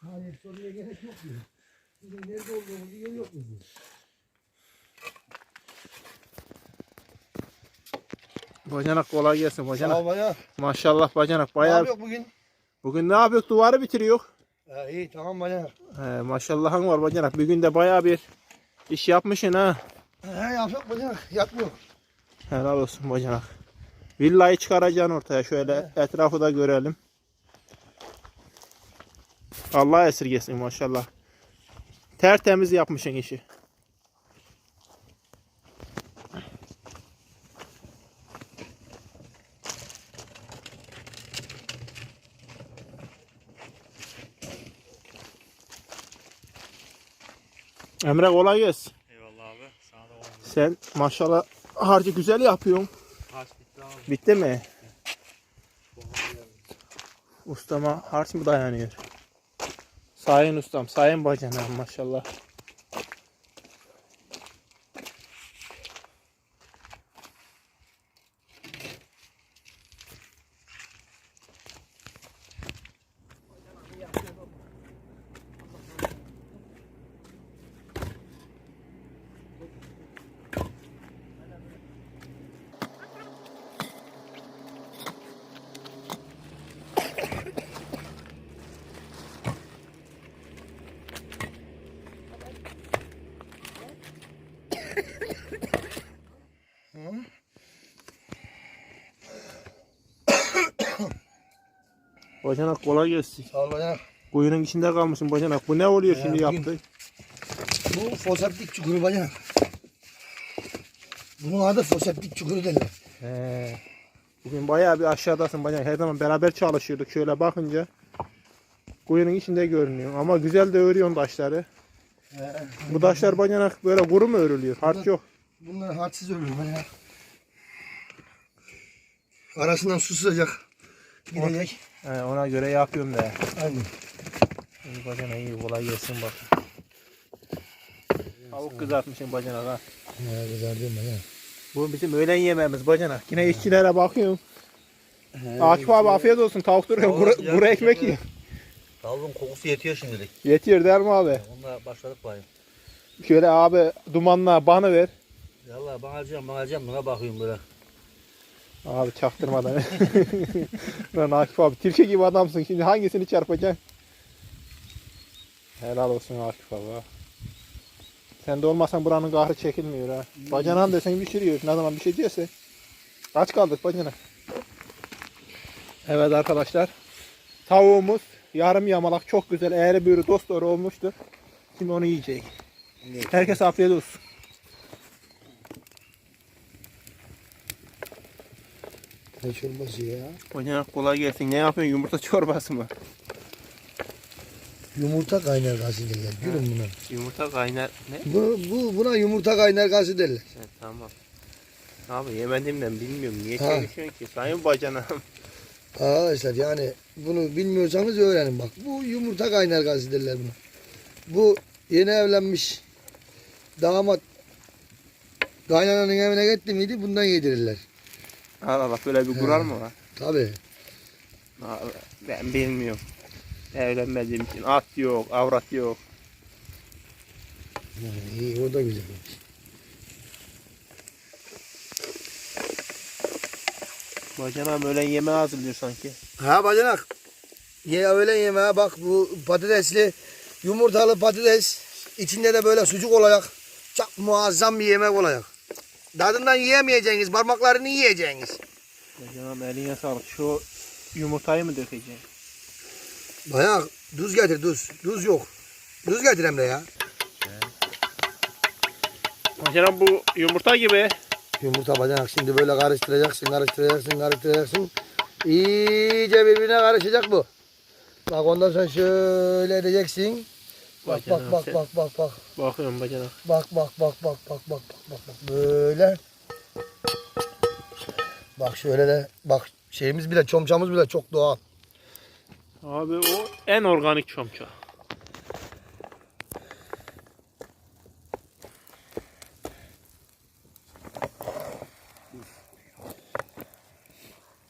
Hayır soruya gerek yok diyor. Şimdi nerede olduğunu diyor yok mu diyor. Bacanak kolay gelsin bacanak. Sağ ol. Maşallah bacanak Ne bayağı. yapıyor bugün? Bugün ne yapıyor? Duvarı bitiriyor. Ha, iyi tamam baya. He, maşallahın var bacanak. Bir günde bayağı bir iş yapmışsın ha. He yapacak baya. Yatmıyor. Helal olsun bacanak. Villayı çıkaracaksın ortaya. Şöyle etrafı da görelim. Allah esirgesin maşallah. Tertemiz yapmışsın işi. Emre kolay gelsin. Eyvallah abi. Sana da oldu. Sen maşallah harcı güzel yapıyorsun. Kaç bitti abi. Bitti mi? Ustama harç mı dayanıyor? Sayın ustam, sayın bacanağım maşallah. Bacanak kolay gelsin. Sağ ol baya. Kuyunun içinde kalmışsın bacanak. Bu ne oluyor He, şimdi bugün- yaptın? Bu foseptik çukuru baya. Bunun adı foseptik çukuru derler. He. Bugün bayağı bir aşağıdasın bacanak. Her zaman beraber çalışıyorduk. Şöyle bakınca kuyunun içinde görünüyor. Ama güzel de örüyorsun taşları. He. Bu taşlar bacanak böyle kuru mu örülüyor? Harç yok. Bunlar harçsız ölür baya. Arasından su sızacak. Gidecek. He, ona göre yapıyorum da. Aynen. İyi bacana iyi kolay gelsin bak. Tavuk kızartmışsın bacanak ha. Ya güzel değil mi? Bu bizim öğlen yemeğimiz bacanak. Yine işçilere bakıyorum. Akif abi afiyet olsun. Tavuk duruyor. Kuru ya, ekmek yiyor. Tavuğun kokusu yetiyor şimdilik. Yetiyor der mi abi? Onunla başladık bayım. Şöyle abi dumanla banı ver. Valla ben alacağım ben alacağım buna bakıyorum böyle. Abi çaktırmadan. Lan Akif abi tilki gibi adamsın. Şimdi hangisini çarpacaksın? Helal olsun Akif abi. Sen de olmasan buranın kahrı çekilmiyor ha. Bacanan desen pişiriyor. Ne zaman bir şey diyorsa. Kaç kaldık bacana? Evet arkadaşlar. Tavuğumuz yarım yamalak çok güzel eğri büğrü dost doğru olmuştur. Şimdi onu yiyecek. Herkes afiyet olsun. Ne çorbası ya? Bacana kolay gelsin. Ne yapıyorsun? Yumurta çorbası mı? Yumurta kaynar gazı derler. Gülüm buna. Yumurta kaynar. Ne? Bu, bu, buna yumurta kaynar gazı derler. Evet, tamam. Abi yemediğimden bilmiyorum. Niye Ha. çalışıyorsun ki? Sayın bacanam. Arkadaşlar yani bunu bilmiyorsanız öğrenin bak. Bu yumurta kaynar gazı derler buna. Bu yeni evlenmiş damat kaynananın evine gitti miydi bundan yedirirler. Allah Allah böyle bir kural mı var? Tabi. Abi, ben bilmiyorum. Evlenmediğim için at yok, avrat yok. iyi o da güzel. Bacanam öğlen yemeği hazırlıyor sanki. Ha bacanak. Ye öğlen yemeğe bak bu patatesli yumurtalı patates içinde de böyle sucuk olacak. Çok muazzam bir yemek olacak. Tadından yiyemeyeceğiniz parmaklarını yiyeceğiniz. Bacanam eline sağlık. Şu yumurtayı mı dökeceksin? Bayağı tuz getir tuz. Tuz yok. Tuz getir Emre ya. Bacanam bu yumurta gibi. Yumurta bacanak şimdi böyle karıştıracaksın, karıştıracaksın, karıştıracaksın. İyice birbirine karışacak bu. Bak ondan sonra şöyle edeceksin. Bak bak bak bak bak bak. Bakıyorum bacanak. Bak bak bak bak bak bak bak bak. Böyle. Bak şöyle de bak şeyimiz bile çomçamız bile çok doğal. Abi o en organik çomça.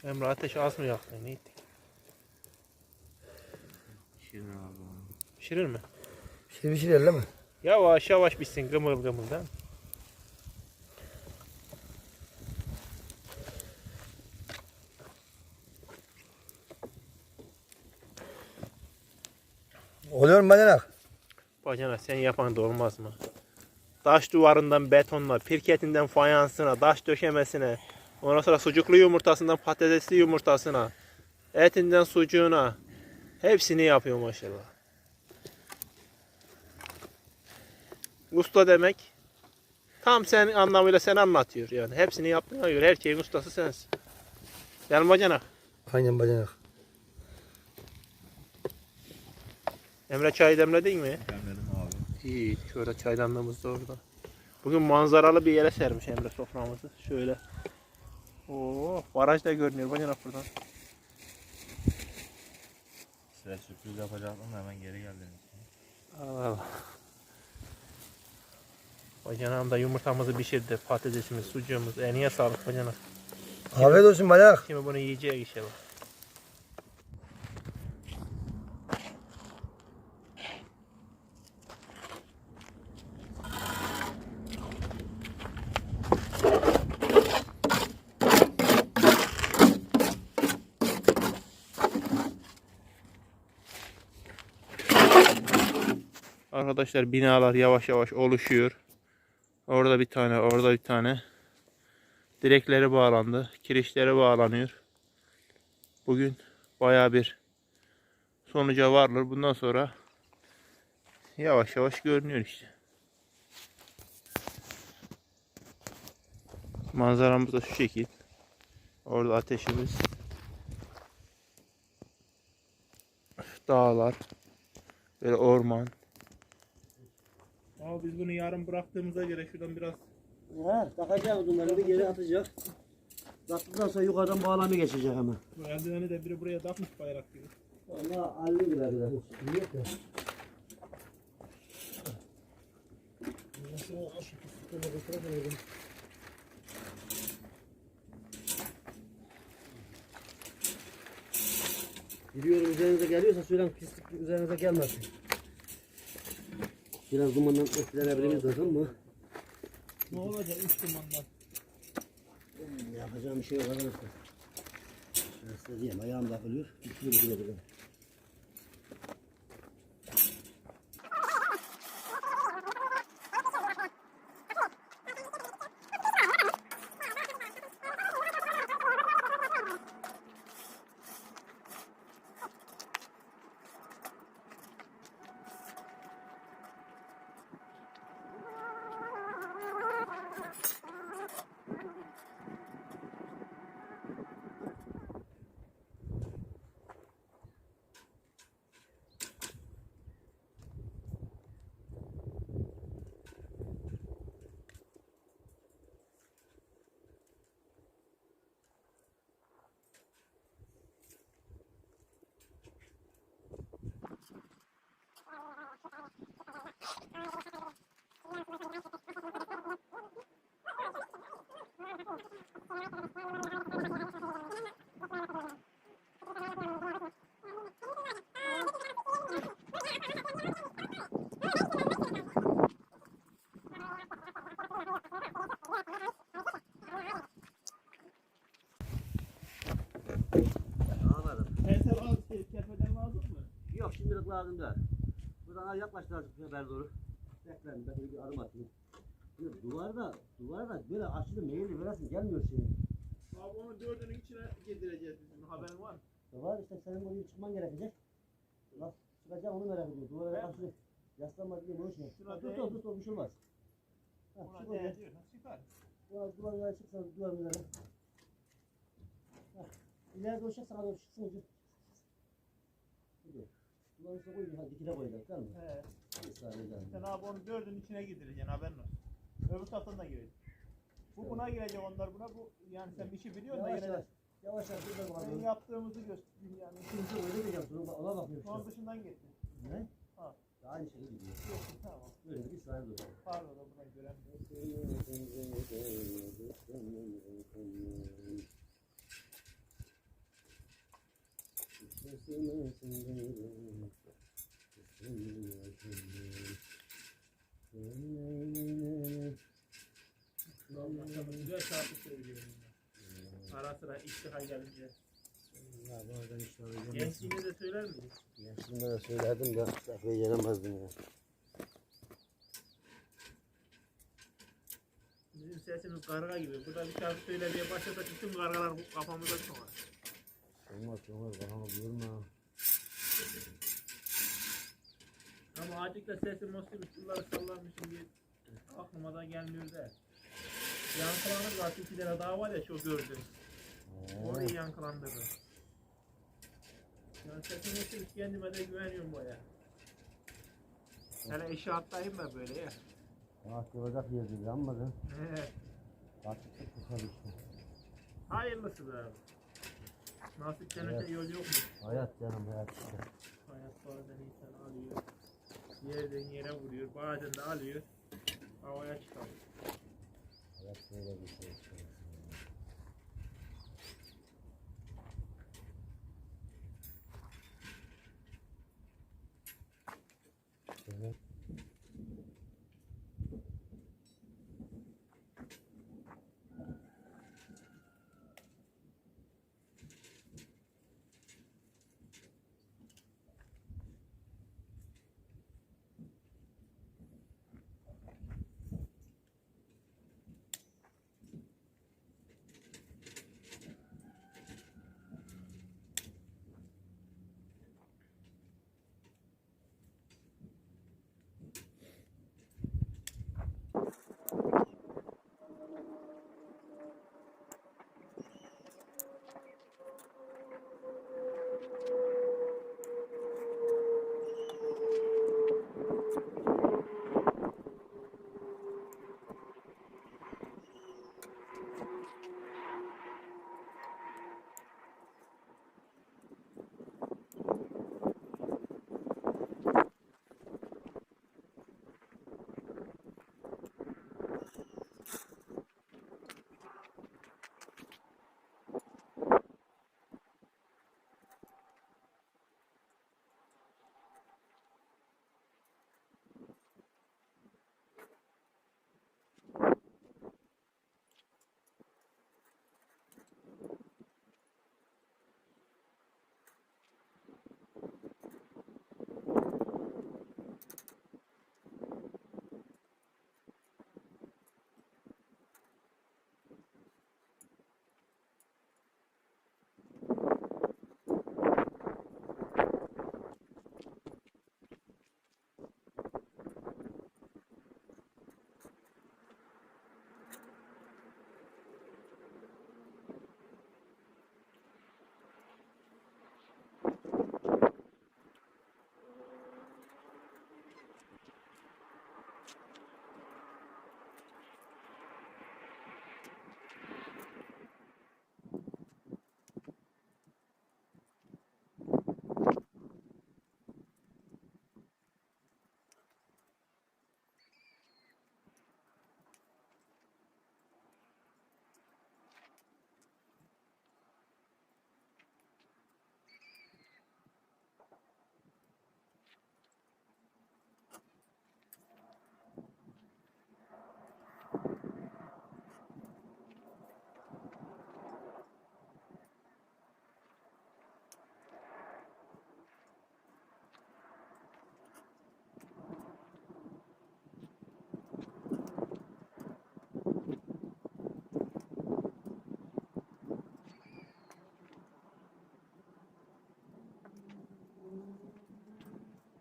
Emre ateş az mı yaktı? Ne ettik? Şirin abi. Şirin mi? Şimdi şey değil mi? Yavaş yavaş pişsin gımıl gımıl da. Oluyor mu bacanak? Bacana sen yapan da olmaz mı? Taş duvarından betonla, pirketinden fayansına, taş döşemesine, ondan sonra sucuklu yumurtasından patatesli yumurtasına, etinden sucuğuna, hepsini yapıyor maşallah. Usta demek tam sen anlamıyla sen anlatıyor yani. Hepsini yaptığına göre her şeyin ustası sensin. Gel bacanak. Aynen bacanak. Emre çay demledin mi? Demledim abi. İyi. Şöyle çaydanlığımız da orada. Bugün manzaralı bir yere sermiş Emre soframızı. Şöyle. Oo, baraj da görünüyor bacanak buradan. Size sürpriz yapacaktım da hemen geri geldiniz. Allah Allah. Bacanağım da yumurtamızı pişirdi. Patatesimiz, sucuğumuz. İyi sağlık bacanak. Afiyet olsun bacanak. Şimdi bunu yiyeceğiz inşallah. Arkadaşlar binalar yavaş yavaş oluşuyor. Orada bir tane, orada bir tane. Direkleri bağlandı. Kirişleri bağlanıyor. Bugün baya bir sonuca varılır. Bundan sonra yavaş yavaş görünüyor işte. Manzaramız da şu şekil. Orada ateşimiz. Dağlar. Böyle orman. Ama biz bunu yarın bıraktığımıza göre şuradan biraz He, takacak bunları bir geri atacak. Taktıktan sonra yukarıdan bağlamaya geçecek hemen. bu eldiveni de biri buraya takmış bayrak gibi. Valla halli bile bile. Niye de? Biliyorum üzerinize geliyorsa söylen pislik üzerinize gelmesin. Biraz dumandan etkilenebiliriz lazım mı? Ne olacak üç dumandan? Yapacağım bir şey yok arkadaşlar. Size diyeyim ayağım takılıyor. Üstüne gidebilirim. Anladım. Yok şimdilik lazım değil. Buradan yaklaş azıcık bu sefer doğru. Bekleyin ben bir adım atayım. Böyle duvarda, duvarda böyle aşırı meyilli veresin gelmiyor şimdi. Abi onu dördünün içine girdireceğiz bizim haberin var mı? Ya var işte senin buraya çıkman gerekecek. Nasıl çıkacağım onu merak ediyorum. Duvara Evet. aşırı yaslanma diye Ha, Tut değin. ol tut ol bir şey olmaz. Ha, Buna çık oraya. değiyor. Süper. Duvar, duvarlara çıksan duvar üzerine. İleri doğru çık sağa doğru çıksın ucu. Dur. Duvarın üstüne koy, ha, dikine koyacak değil mi? He. Bir saniye. Sen abi onu dördünün içine girdireceksin haberin olsun. Öbür taraftan da girecek. Bu buna girecek onlar buna bu yani sen bir şey biliyorsun da Yavaş yine yavaş. Yavaş yavaş buradan senin yaptığımızı göster yani. İkinci öyle diyeceğim sonra ona bakıyorum Şu şu an. dışından getir. Ne? Ha. Aynı şey gidiyor. Yok tamam. Böyle bir saniye dur. Pardon da buna Güzel şarkı söylüyorum. Ara sıra iştiha gelince. Ya bazen işte öyle gelmez. Gençliğinde de söyler miydin? Gençliğimde de söylerdim de kafaya gelemezdim ya. Bizim sesimiz karga gibi. Burada bir şarkı söyle diye başlasak bütün kargalar kafamıza çıkar. Olmaz olmaz bana buyurma. Ama azıcık da sesim olsun, şunları sallanmışım diye aklıma da gelmiyor da. Yankılanır var, iki tane daha var ya çok gördüm. Orayı yankılandırdı. Yani sesim olsun, kendime de güveniyorum baya. Hele eşi attayım da böyle ya. Rahat olacak yer değil ama da. Evet. Artık kısa bir şey. Hayırlısı be abi. Nasip cenete Evet. yol yok mu? Hayat canım hayat işte. Hayat bazen insan alıyor. Yerden yere vuruyor. Bazen de alıyor. Havaya çıkarıyor. Hayat böyle bir şey.